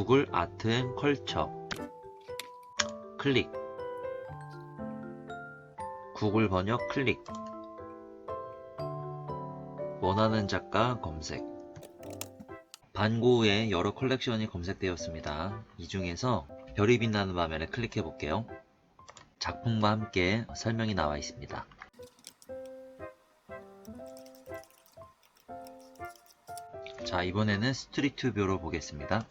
구글 아트 앤 컬처 클릭 구글 번역 클릭 원하는 작가 검색 반고우의 여러 컬렉션이 검색되었습니다. 이 중에서 별이 빛나는 화면을 클릭해 볼게요. 작품과 함께 설명이 나와 있습니다. 자, 이번에는 스트리트 뷰로 보겠습니다.